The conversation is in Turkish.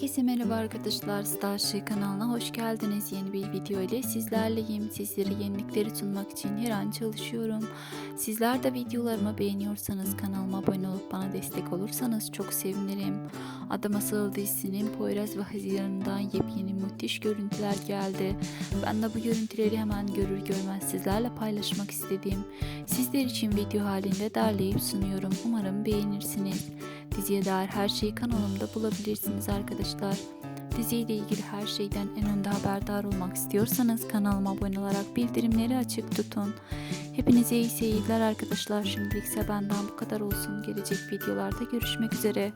Herkese merhaba arkadaşlar. Starship kanalına hoş geldiniz. Yeni bir video ile sizlerleyim. Sizlere yenilikleri sunmak için her an çalışıyorum. Sizler de videolarımı beğeniyorsanız kanalıma abone olup bana destek olursanız çok sevinirim. Ada Masal dizisinin Poyraz ve Haziran'dan yepyeni müthiş görüntüler geldi. Ben de bu görüntüleri hemen görür görmez sizlerle paylaşmak istedim. Sizler için video halinde derleyip sunuyorum. Umarım beğenirsiniz. Diziye dair her şeyi kanalımda bulabilirsiniz arkadaşlar. Diziyle ilgili her şeyden en önde haberdar olmak istiyorsanız kanalıma abone olarak bildirimleri açık tutun. Hepinize iyi seyirler arkadaşlar. Şimdilikse benden bu kadar olsun. Gelecek videolarda görüşmek üzere.